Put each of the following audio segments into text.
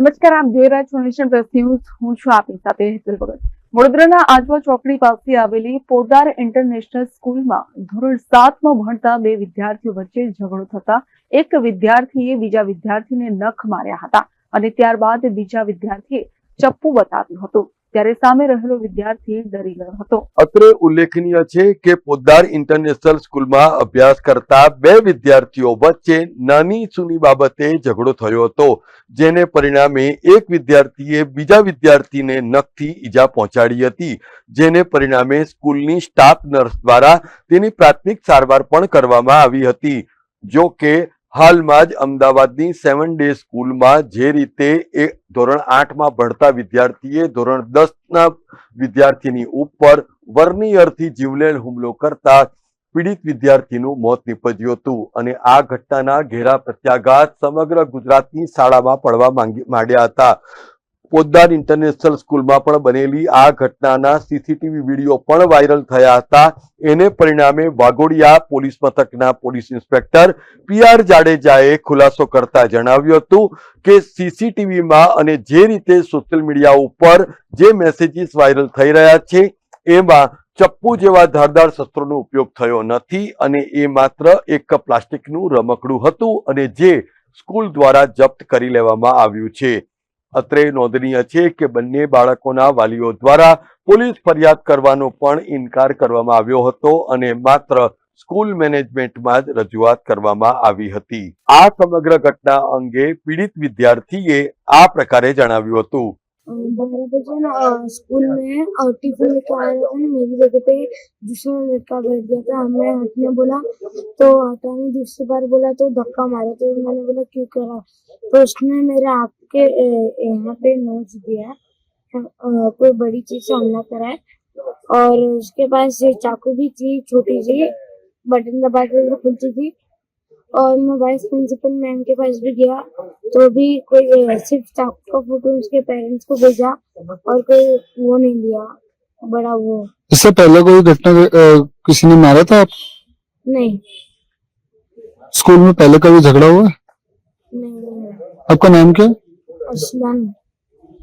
નમસ્કાર આપ જોઈ રહ્યા છો નેશન પ્લસ ન્યૂઝ. હું છું આપની સાથે હેતલ ભગત. વડોદરાના આજવા ચોકડી પાસે આવેલી પોદાર ઇન્ટરનેશનલ સ્કૂલમાં ધોરણ સાતમાં ભણતા બે વિદ્યાર્થીઓ વચ્ચે ઝઘડો થતા એક વિદ્યાર્થીએ બીજા વિદ્યાર્થીને નખ માર્યા હતા અને ત્યારબાદ બીજા વિદ્યાર્થીએ ચપ્પુ બતાવ્યું હતું. ત્યારે સામે રહેલો વિદ્યાર્થી ડરી ગયો હતો. અત્રે ઉલ્લેખનીય છે કે પોદ્દાર ઇન્ટરનેશનલ સ્કૂલમાં અભ્યાસ કરતા બે વિદ્યાર્થીઓ વચ્ચે નાની સુની બાબતે ઝઘડો થયો હતો, જેને પરિણામે એક વિદ્યાર્થીએ બીજા વિદ્યાર્થીને નખથી ઈજા પહોંચાડી હતી, જેને પરિણામે સ્કૂલની સ્ટાફ નર્સ દ્વારા તેની પ્રાથમિક સારવાર પણ કરવામાં આવી હતી. જો કે હાલમાં જ અમદાવાદની સેવન ડે સ્કૂલમાં જે રીતે એ ધોરણ આઠમાં ભણતા વિદ્યાર્થીએ ધોરણ દસના વિદ્યાર્થીની ઉપર વર્નિયરથી જીવલેણ હુમલો કરતા પીડિત વિદ્યાર્થીનું મોત નીપજ્યું હતું અને આ ઘટનાના ઘેરા પ્રત્યાઘાત સમગ્ર ગુજરાતની શાળામાં પડવા માંડ્યા હતા. પોદ્દાર ઇન્ટરનેશનલ સ્કૂલમાં પણ બનેલી આ ઘટનાના સીસીટીવી વીડિયો પણ વાયરલ થયા હતા. એને પરિણામે વાઘોડિયા પોલીસ મથકના પોલીસ ઇન્સ્પેક્ટર પી આર જાડેજાએ ખુલાસો કરતા જણાવ્યું હતું કે સીસીટીવીમાં અને જે રીતે સોશિયલ મીડિયા ઉપર જે મેસેજીસ વાયરલ થઈ રહ્યા છે, એમાં ચપ્પુ જેવા ધારદાર શસ્ત્રોનો ઉપયોગ થયો નથી અને એ માત્ર એક પ્લાસ્ટિકનું રમકડું હતું અને જે સ્કૂલ દ્વારા જપ્ત કરી લેવામાં આવ્યું છે. અત્રે નોંધનીય છે કે બંને બાળકોના વાલીઓ દ્વારા પોલીસ ફરિયાદ કરવાનો પણ ઇનકાર કરવામાં આવ્યો હતો અને માત્ર સ્કૂલ મેનેજમેન્ટમાં જ રજૂઆત કરવામાં આવી હતી. આ સમગ્ર ઘટના અંગે પીડિત વિદ્યાર્થીએ આ પ્રકારે જણાવ્યું હતું. बारह बजे स्कूल में अ, टिफ़िन लेके आया था ना मेरी जगह पे दूसरा लड़का बैठ गया था हमने हटने बोला तो हटाने दूसरी बार बोला तो धक्का मारा तो मैंने बोला क्यों करा तो उसने मेरे आँख के यहाँ पे नोच दिया कोई बड़ी चीज़ से हमला करा और उसके पास चाकू भी थी छोटी सी बटन दबा के खुलती थी और मैं वाइस प्रिंसिपल मैम के पास भी गया तो भी कोई सिर्फ़ चाकू का फ़ोटो उसके पेरेंट्स को भेजा और कोई वो नहीं लिया बड़ा वो। इससे पहले कोई घटना किसी ने मारा था? आप नहीं। स्कूल में पहले कभी झगड़ा हुआ? नहीं। आपका नाम क्या? है? असलान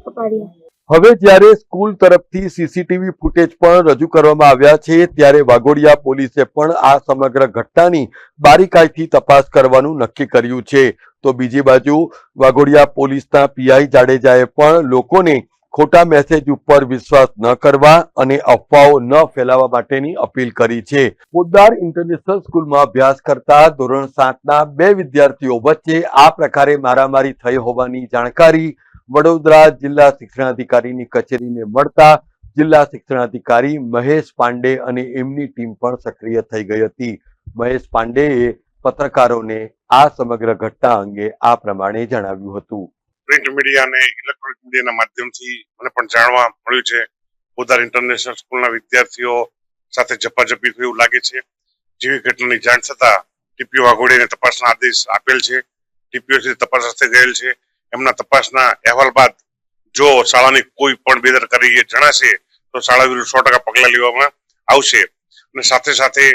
कपाड़िया। હવે જ્યારે સ્કૂલ તરફથી સીસીટીવી ફૂટેજ પણ રજૂ કરવામાં આવ્યા છે, ત્યારે વાઘોડિયા પોલીસે પણ આ સમગ્ર ઘટનાની બારીકાઈથી તપાસ કરવાનું નક્કી કર્યું છે. તો બીજી બાજુ વાઘોડિયા પોલીસના પીઆઈ જાડેજાએ પણ લોકોને ખોટા મેસેજ ઉપર વિશ્વાસ ન કરવા અને અફવાઓ ન ફેલાવવા માટેની અપીલ કરી છે. પોદાર ઇન્ટરનેશનલ સ્કૂલમાં અભ્યાસ કરતા ધોરણ સાતના બે વિદ્યાર્થીઓ વચ્ચે આ પ્રકારે મારામારી થઈ હોવાની જાણકારી વડોદરા જિલ્લા શિક્ષણાધિકારીની કચેરીને મળતા જિલ્લા શિક્ષણાધિકારી મહેશ પાંડે અને એમની ટીમ પણ સક્રિય થઈ ગઈ હતી. મહેશ પાંડેએ પત્રકારોને આ સમગ્ર ઘટના અંગે આ પ્રમાણે જણાવ્યું હતું. પ્રિન્ટ મીડિયા અને ઇલેક્ટ્રોનિક મીડિયાના માધ્યમથી મને પણ જાણવા મળ્યું છે. પોદાર ઇન્ટરનેશનલ સ્કૂલના વિદ્યાર્થીઓ સાથે ઝપાઝપી થયું લાગે છે. જેવી ઘટનાની જાણ થતાં ટીપીઓ વાઘોડીને તપાસના આદેશ આપેલ છે. ટીપીઓ તપાસ હસ્તે ગયેલ છે. એમના તપાસના અહેવાલ બાદ જો શાળાની કોઈ પણ બેદરકારી જણાશે, તો શાળા વિરુદ્ધ સો ટકા પગલાં લેવામાં આવશે. અને સાથે સાથે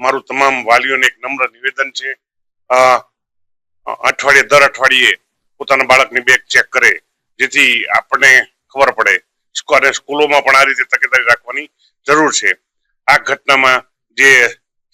મારું તમામ વાલીઓને એક નમ્ર નિવેદન છે અઠવાડિયે દર અઠવાડિયે પોતાના બાળકની બેગ ચેક કરે, જેથી આપણને ખબર પડે. અને સ્કૂલોમાં પણ આ રીતે તકેદારી રાખવાની જરૂર છે. આ ઘટનામાં જે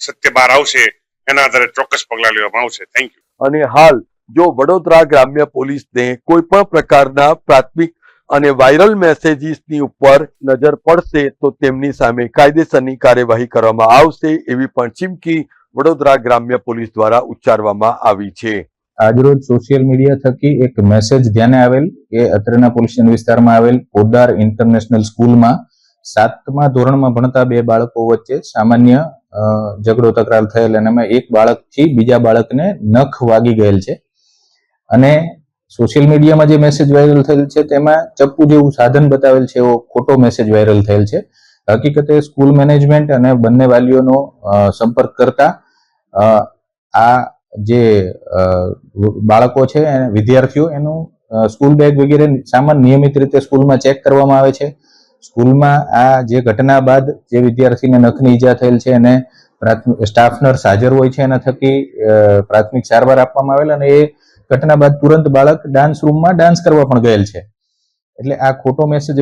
સત્ય બહાર આવશે, એના આધારે ચોક્કસ પગલાં લેવામાં આવશે. થેન્ક યુ અને હાલ જો વડોદરા ગ્રામ્ય પોલીસને કોઈ પણ પ્રકારના પ્રાથમિક અને વાયરલ મેસેજીસની ઉપર નજર પડશે તો તેમની સામે કાયદેસરની કાર્યવાહી કરવામાં આવશે એવી પણ ચીમકી વડોદરા ગ્રામ્ય પોલીસ દ્વારા ઉચ્ચારવામાં આવી છે. આજરોજ સોશિયલ મીડિયા થકી એક મેસેજ ધ્યાને આવેલ કે અત્રેના પોલીસ વિસ્તારમાં આવેલ પોદાર ઇન્ટરનેશનલ સ્કૂલમાં સાતમા ધોરણમાં ભણતા બે બાળકો વચ્ચે સામાન્ય ઝઘડો તકરાર થયેલ અને એક બાળકથી બીજા બાળકને નખ વાગી ગયેલ છે. અને સોશિયલ મીડિયામાં જે મેસેજ વાયરલ થયેલ છે, તેમાં ચપ્પુ જેવું સાધન બતાવેલ છે, એવો ખોટો મેસેજ વાયરલ થયેલ છે. હકીકતે સ્કૂલ મેનેજમેન્ટ અને બંને વાલીઓનો સંપર્ક કરતા આ જે બાળકો છે વિદ્યાર્થીઓ, એનું સ્કૂલ બેગ વગેરે સામાન નિયમિત રીતે સ્કૂલમાં ચેક કરવામાં આવે છે. સ્કૂલમાં આ જે ઘટના બાદ જે વિદ્યાર્થીને નખની ઈજા થયેલ છે, એને પ્રાથમિક સ્ટાફ નર્સ હાજર હોય છે, એના થકી પ્રાથમિક સારવાર આપવામાં આવેલ અને એ ઘટના બાદ તુરંત બાળક ડાન્સ રૂમમાં ડાન્સ કરવા પણ ગયેલ છે. એટલે આ ખોટો મેસેજ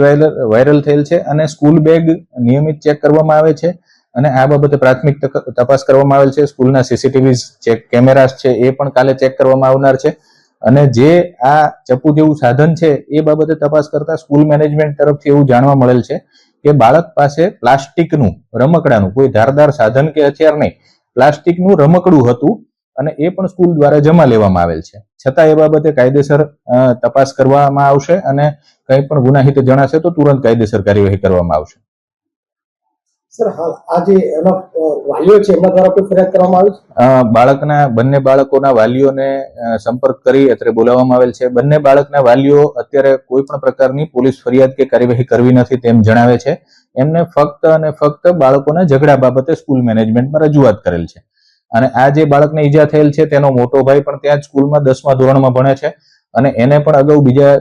વાયરલ થયેલ છે અને સ્કૂલ બેગ નિયમિત ચેક કરવામાં આવે છે અને આ બાબતે પ્રાથમિક તપાસ કરવામાં આવેલ છે. સ્કૂલના સીસીટીવી ચેક કેમેરાસ છે, એ પણ કાલે ચેક કરવામાં આવનાર છે. અને જે આ ચપ્પુ જેવું સાધન છે, એ બાબતે તપાસ કરતા સ્કૂલ મેનેજમેન્ટ તરફથી એવું જાણવા મળેલ છે કે બાળક પાસે પ્લાસ્ટિકનું રમકડાનું કોઈ ધારદાર સાધન કે હથિયાર નહીં. પ્લાસ્ટિકનું રમકડું હતું અને એ પણ સ્કૂલ દ્વારા જમા લેવામાં આવેલ છે. છતાં એ બાબતે કાયદેસર તપાસ કરવામાં આવશે અને કંઈ પણ ગુનાહિત જણાશે તો તુરંત કાયદેસર કાર્યવાહી કરવામાં આવશે. સર હાલ આ જે એના વાલીઓ છે એમના દ્વારા કોઈ ફરિયાદ કરવામાં આવી બાળકના બંને બાળકોના વાલીઓને સંપર્ક કરી અત્યારે બોલાવવામાં આવેલ છે. બંને બાળકના વાલીઓ અત્યારે કોઈ પણ પ્રકારની પોલીસ ફરિયાદ કે કાર્યવાહી કરવી નથી તેમ જણાવે છે. એમને ફક્ત અને ફક્ત બાળકોના ઝઘડા બાબતે સ્કૂલ મેનેજમેન્ટમાં રજૂઆત કરેલ છે. અને આ જે બાળકને ઈજા થયેલ છે તેનો મોટો ભાઈ પણ ત્યાં સ્કૂલમાં દસમા ધોરણમાં ભણે છે અને એને પણ અગાઉ બીજા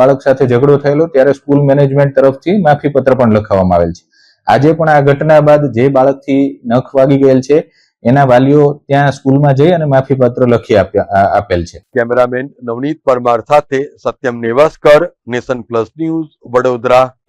બાળક સાથે ઝઘડો થયેલો ત્યારે સ્કૂલ મેનેજમેન્ટ તરફથી માફી પત્ર પણ લખાવવામાં આવેલ છે. આજે પણ આ ઘટના બાદ જે બાળકથી નખ વાગી ગયેલ છે, એના વાલીઓ ત્યાં સ્કૂલમાં જઈ અને માફી પત્ર લખી આપેલ છે. કેમેરામેન નવનીત પરમાર સાથે Satyam Nevaskar, nation plus news Vadodara.